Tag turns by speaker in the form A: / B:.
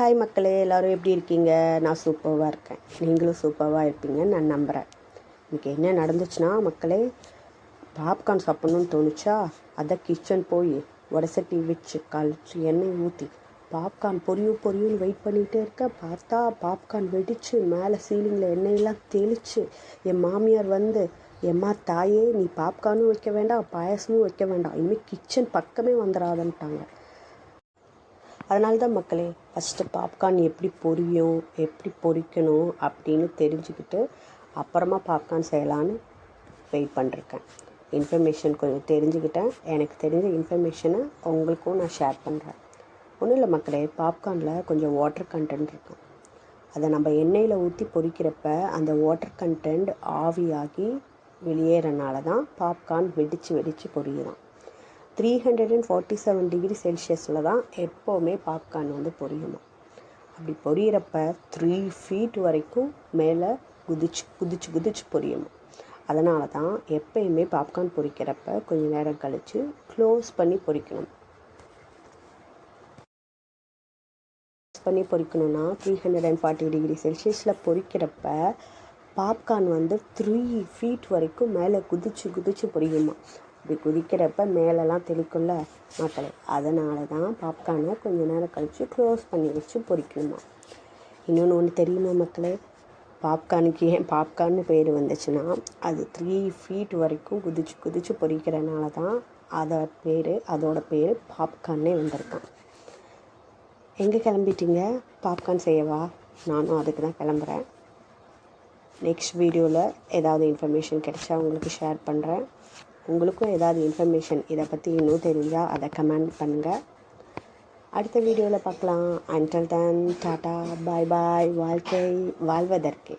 A: Hi மக்களே எல்லோரும் எப்படி இருக்கீங்க? நான் சூப்பராக இருக்கேன். நீங்களும் சூப்பராக இருப்பீங்கன்னு நான் நம்புகிறேன் இன்றைக்கி என்ன நடந்துச்சுன்னா மக்களே பாப்கார்ன் சாப்பிட்ணுன்னு தோணுச்சா? அதை கிச்சன் போய் உடசட்டி வச்சு கழிச்சு எண்ணெய் ஊற்றி பாப்கார்ன் பொரியும் பொரியும்னு வெயிட் பண்ணிகிட்டே இருக்க பார்த்தா பாப்கார்ன் வெடித்து மேலே சீலிங்கில் எண்ணெயெல்லாம் தெளித்து என் மாமியார் வந்து எம்மா தாயே நீ பாப்கார்னும் வைக்க வேண்டாம் பாயசமும் வைக்க வேண்டாம். இனிமேல் கிச்சன் பக்கமே வந்துடாதன்ட்டாங்க. அதனால தான் மக்களே ஃபஸ்ட்டு பாப்கார்ன் எப்படி பொரியும் எப்படி பொரிக்கணும் அப்படின்னு தெரிஞ்சுக்கிட்டு அப்புறமா பாப்கார்ன் செய்யலான்னு வெயிட் பண்ணிருக்கேன். இன்ஃபர்மேஷன் கொஞ்சம் தெரிஞ்சுக்கிட்டேன். எனக்கு தெரிஞ்ச இன்ஃபர்மேஷனை உங்களுக்கும் நான் ஷேர் பண்ணுறேன் ஒன்றும் இல்லை மக்களே பாப்கார்னில் கொஞ்சம் வாட்டர் கண்டென்ட் இருக்கும். அதை நம்ம எண்ணெயில் ஊற்றி பொரிக்கிறப்ப அந்த வாட்டர் கண்டென்ட் ஆவியாகி வெளியேறனால தான் பாப்கார்ன் வெடித்து வெடித்து பொரியுதான். Three hundred and forty seven degree செல்சியஸில் தான் எப்போவுமே பாப்கார்ன் வந்து பொரியணும் அப்படி பொரியிறப்ப த்ரீ ஃபீட் வரைக்கும் மேலே குதிச்சு குதிச்சு குதிச்சு பொரியணும் அதனால தான் எப்பயுமே பாப்கார்ன் பொரிக்கிறப்ப கொஞ்சம் நேரம் கழித்து க்ளோஸ் பண்ணி பொரிக்கணும். பண்ணி பொரிக்கணும்னா three hundred and forty degree செல்சியஸில் பொரிக்கிறப்ப பாப்கார்ன் வந்து த்ரீ ஃபீட் வரைக்கும் மேலே குதிச்சு குதிச்சு பொரியுமா? இப்படி குதிக்கிறப்ப மேலெலாம் தெளிக்குள்ள மக்களே. அதனால தான் பாப்கார்னை கொஞ்சம் நேரம் கழித்து க்ளோஸ் பண்ணி வச்சு பொறிக்கணுமா? இன்னொன்று ஒன்று தெரியுமா மக்களே? பாப்கார்னுக்கு ஏன் பாப்கார்னு பேர் வந்துச்சுன்னா அது த்ரீ ஃபீட் வரைக்கும் குதிச்சு குதிச்சு பொறிக்கிறனால தான் அதோட பேர் அதோட பேர் பாப்கார்னே வந்திருக்கான். எங்கே கிளம்பிட்டீங்க? பாப்கார்ன் செய்யவா? நானும் அதுக்கு தான் கிளம்புறேன். நெக்ஸ்ட் வீடியோவில் ஏதாவது இன்ஃபர்மேஷன் கிடைச்சா உங்களுக்கு ஷேர் பண்ணுறேன் உங்களுக்கும் ஏதாவது இன்ஃபர்மேஷன் இதை பற்றி இன்னும் தெரிஞ்சால் அதை கமெண்ட் பண்ணுங்கள் அடுத்த வீடியோவில் பார்க்கலாம். அண்டல் தன் டாட்டா பாய் பாய் வாழ்க்கை வாழ்வதற்கே.